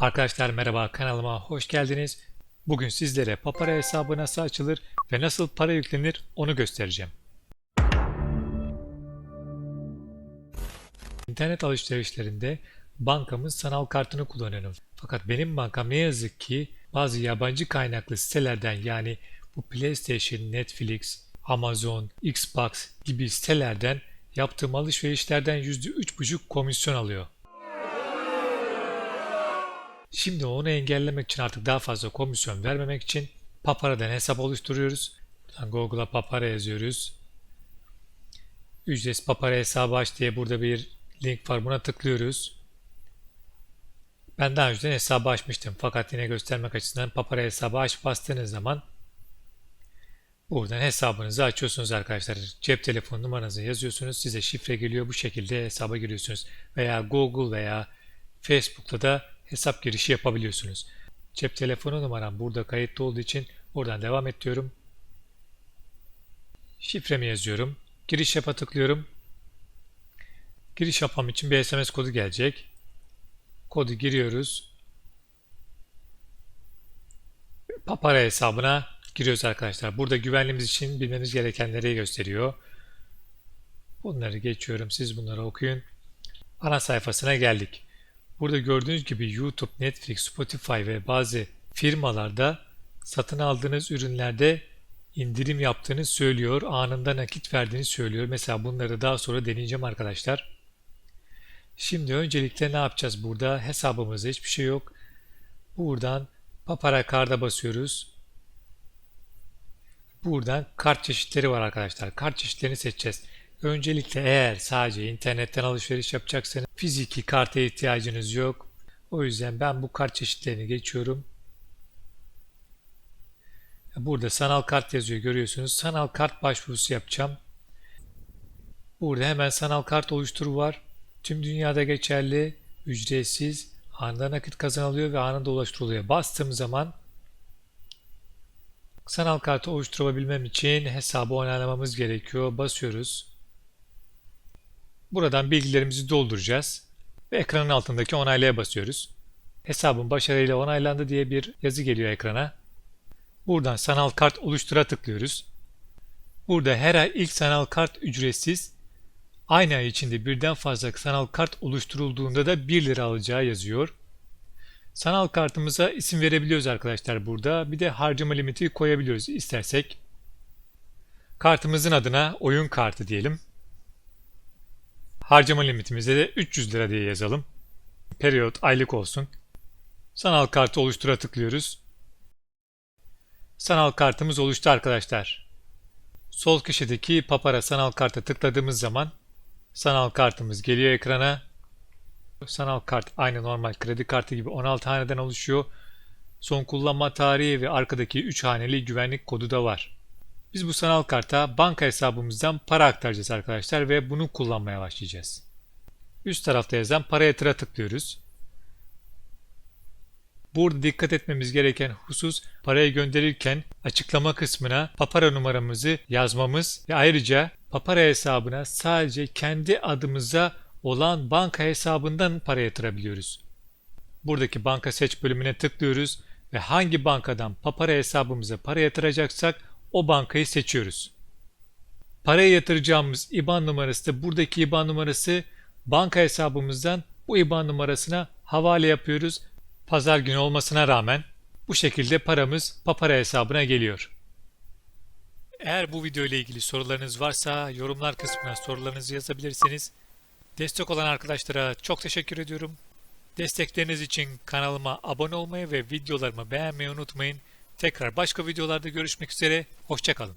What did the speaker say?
Arkadaşlar merhaba kanalıma hoş geldiniz. Bugün sizlere Papara hesabı nasıl açılır ve nasıl para yüklenir onu göstereceğim. İnternet alışverişlerinde bankamın sanal kartını kullanıyorum. Fakat benim bankam ne yazık ki bazı yabancı kaynaklı sitelerden yani bu PlayStation, Netflix, Amazon, Xbox gibi sitelerden yaptığım alışverişlerden %3,5 komisyon alıyor. Şimdi onu engellemek için artık daha fazla komisyon vermemek için Papara'dan hesap oluşturuyoruz. Google'a Papara yazıyoruz. Ücretsiz Papara hesabı aç diye burada bir link var. Buna tıklıyoruz. Ben daha önceden hesabı açmıştım. Fakat yine göstermek açısından Papara hesabı aç bastığınız zaman buradan hesabınızı açıyorsunuz arkadaşlar. Cep telefonu numaranızı yazıyorsunuz. Size şifre geliyor. Bu şekilde hesaba giriyorsunuz. Veya Google veya Facebook'ta da hesap girişi yapabiliyorsunuz. Cep telefonu numaram burada kayıtlı olduğu için buradan devam et diyorum. Şifremi yazıyorum. Giriş yapa tıklıyorum. Giriş yapmam için bir SMS kodu gelecek. Kodu giriyoruz. Papara hesabına giriyoruz arkadaşlar. Burada güvenliğimiz için bilmemiz gerekenleri gösteriyor. Bunları geçiyorum. Siz bunları okuyun. Ana sayfasına geldik. Burada gördüğünüz gibi YouTube, Netflix, Spotify ve bazı firmalarda satın aldığınız ürünlerde indirim yaptığını söylüyor. Anında nakit verdiğini söylüyor. Mesela bunları daha sonra deneyeceğim arkadaşlar. Şimdi öncelikle ne yapacağız burada? Hesabımızda hiçbir şey yok. Buradan Papara Kart'a basıyoruz. Buradan kart çeşitleri var arkadaşlar. Kart çeşitlerini seçeceğiz. Öncelikle eğer sadece internetten alışveriş yapacaksanız fiziki karta ihtiyacınız yok. O yüzden ben bu kart çeşitlerini geçiyorum. Burada sanal kart yazıyor görüyorsunuz. Sanal kart başvurusu yapacağım. Burada hemen sanal kart oluşturu var. Tüm dünyada geçerli, ücretsiz, anında nakit kazanılıyor ve anında ulaştırılıyor. Bastığım zaman sanal kartı oluşturabilmem için hesabı onaylamamız gerekiyor. Basıyoruz. Buradan bilgilerimizi dolduracağız ve ekranın altındaki onaylaya basıyoruz. Hesabın başarıyla onaylandı diye bir yazı geliyor ekrana. Buradan sanal kart oluştura tıklıyoruz. Burada her ay ilk sanal kart ücretsiz, aynı ay içinde birden fazla sanal kart oluşturulduğunda da 1 lira alacağı yazıyor. Sanal kartımıza isim verebiliyoruz arkadaşlar burada. Bir de harcama limiti koyabiliyoruz istersek. Kartımızın adına oyun kartı diyelim. Harcama limitimize de 300 lira diye yazalım. Periyot aylık olsun. Sanal kartı oluştura tıklıyoruz. Sanal kartımız oluştu arkadaşlar. Sol köşedeki papara sanal karta tıkladığımız zaman sanal kartımız geliyor ekrana. Sanal kart aynı normal kredi kartı gibi 16 haneden oluşuyor. Son kullanma tarihi ve arkadaki 3 haneli güvenlik kodu da var. Biz bu sanal karta banka hesabımızdan para aktaracağız arkadaşlar ve bunu kullanmaya başlayacağız. Üst tarafta yazan para yatıra tıklıyoruz. Burada dikkat etmemiz gereken husus parayı gönderirken açıklama kısmına papara numaramızı yazmamız ve ayrıca papara hesabına sadece kendi adımıza olan banka hesabından para yatırabiliyoruz. Buradaki banka seç bölümüne tıklıyoruz ve hangi bankadan papara hesabımıza para yatıracaksak o bankayı seçiyoruz. Paraya yatıracağımız IBAN numarası da buradaki IBAN numarası banka hesabımızdan bu IBAN numarasına havale yapıyoruz. Pazar günü olmasına rağmen bu şekilde paramız Papara hesabına geliyor. Eğer bu video ile ilgili sorularınız varsa yorumlar kısmına sorularınızı yazabilirsiniz. Destek olan arkadaşlara çok teşekkür ediyorum. Destekleriniz için kanalıma abone olmayı ve videolarımı beğenmeyi unutmayın. Tekrar başka videolarda görüşmek üzere. Hoşçakalın.